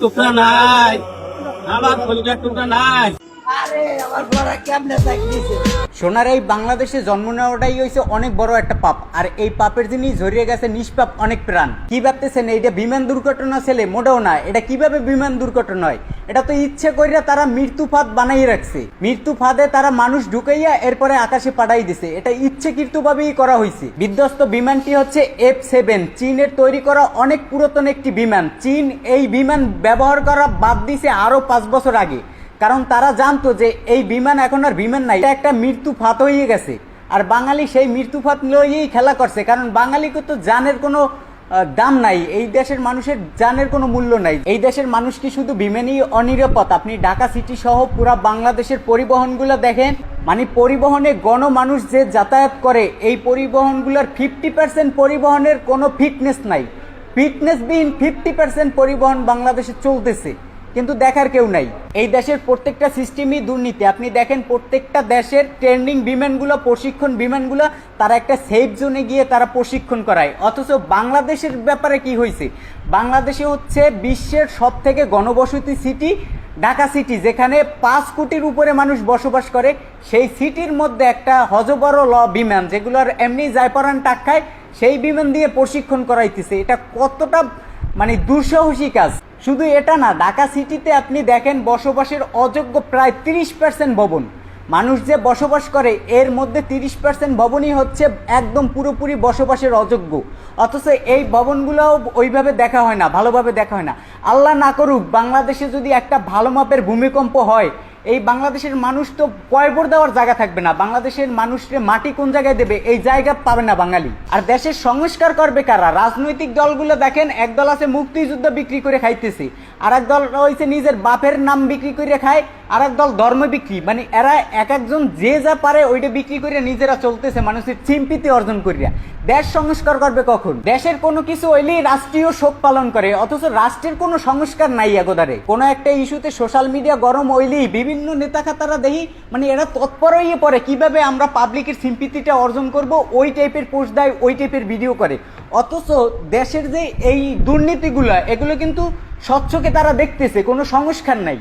টুকরা নাই। আমার কলিজার টুকরা নাই। আরে আমার বড় কেমনে চাকরিছে সোনার এই বাংলাদেশে জন্ম নেওয়াটাই হয়েছে অনেক বড় একটা পাপ। আর এই পাপের যিনি জড়িয়ে গেছে নিষ্পাপ অনেক প্রাণ। কি ভাবতেছেন? এইটা বিমান দুর্ঘটনা ছেলে মোটেও না। এটা কীভাবে বিমান দুর্ঘটনা হয়? এটা তো ইচ্ছে কইরা তারা মৃত্যু ফাঁদ বানাই রাখছে। মৃত্যু ফাঁদে তারা মানুষ ঢুকাইয়া এরপরে আকাশে পাঠাই দিছে। এটা ইচ্ছেকৃতভাবেই করা হয়েছে বিধ্বস্ত বিমানটি হচ্ছে এফ সেভেন চীনের তৈরি করা অনেক পুরাতন একটি বিমান। চীন এই বিমান ব্যবহার করা বাদ দিছে আরও পাঁচ বছর আগে। কারণ তারা জানতো যে এই বিমান এখন আর বিমান নাই। এটা একটা মৃত্যু ফাত হয়ে গেছে। আর বাঙালি সেই মৃত্যু ফাত লইয়েই খেলা করছে। কারণ বাঙালিকে তো জানের কোনো দাম নাই। এই দেশের মানুষের জানের কোনো মূল্য নাই। এই দেশের মানুষ কি শুধু বিমেনি অনিরাপদ? আপনি ঢাকা সিটি সহ পুরা বাংলাদেশের পরিবহনগুলো দেখেন মানে পরিবহনে গণমানুষ যে যাতায়াত করে, এই পরিবহনগুলোর ফিফটি পার্সেন্ট পরিবহনের কোনো ফিটনেস নাই। ফিটনেস ফিটনেসবিহীন ফিফটি পার্সেন্ট পরিবহন বাংলাদেশে চলতেছে। কিন্তু দেখার কেউ নাই। এই দেশের প্রত্যেকটা সিস্টেমই দুর্নীতি। আপনি দেখেন প্রত্যেকটা দেশের ট্রেন্ডিং বিমানগুলো, প্রশিক্ষণ বিমানগুলো, তারা একটা সেফ জোনে গিয়ে তারা প্রশিক্ষণ করায়। অথচ বাংলাদেশের ব্যাপারে কি হয়েছে? বাংলাদেশে হচ্ছে বিশ্বের সব থেকে গণবসতি সিটি ঢাকা সিটি যেখানে পাঁচ কোটির উপরে মানুষ বসবাস করে। সেই সিটির মধ্যে একটা হজবড় ল বিমান, যেগুলোর এমনি জায়পরান টাক খায় সেই বিমান দিয়ে প্রশিক্ষণ করাইতেছে। এটা কতটা মানে দুঃসাহসী কাজ। শুধু এটা না, ঢাকা সিটিতে আপনি দেখেন বসবাসের অযোগ্য প্রায় তিরিশ পার্সেন্ট ভবন। মানুষ যে বসবাস করে, এর মধ্যে তিরিশ পার্সেন্ট ভবনই হচ্ছে একদম পুরোপুরি বসবাসের অযোগ্য। অথচ এই ভবনগুলোও ওইভাবে দেখা হয় না, ভালোভাবে দেখা হয় না। আল্লাহ না করুক, বাংলাদেশে যদি একটা ভালো মাপের ভূমিকম্প হয় এই বাংলাদেশের মানুষ তো পয়বর দেওয়ার জায়গা থাকবে না? বাংলাদেশের মানুষকে মাটি কোন জায়গায় দেবে? এই জায়গা পাবে না বাঙালি। আর দেশের সংস্কার করবে কারা? রাজনৈতিক দলগুলো দেখেন, একদল আছে মুক্তিযুদ্ধ বিক্রি করে খাইতেছে। আর এক দল হয়েছে নিজের বাপের নাম বিক্রি করে খায় আর এক দল ধর্ম বিক্রি। মানে এরা এক একজন যে যা পারে ওইটা বিক্রি করে নিজেরা চলতেছে, মানুষের চিম্পিতি অর্জন করিয়া দেশ সংস্কার করবে কখন? দেশের কোনো কিছু হইলেই রাষ্ট্রীয় শোক পালন করে, অথচ রাষ্ট্রের কোনো সংস্কার নাই এগোদারে। কোনো একটা ইস্যুতে সোশ্যাল মিডিয়া গরম হইলেই বিভিন্ন নেতা খাতারা দেখি মানে এরা তৎপর হয়ে পড়ে, কীভাবে আমরা পাবলিকের সিম্পিতিটা অর্জন করব, ওই টাইপের পোস্ট দেয়, ওই টাইপের ভিডিও করে। অথচ দেশের যে এই দুর্নীতিগুলো, এগুলো কিন্তু স্বচ্ছকে তারা দেখতেছে, কোনো সংস্কার নাই।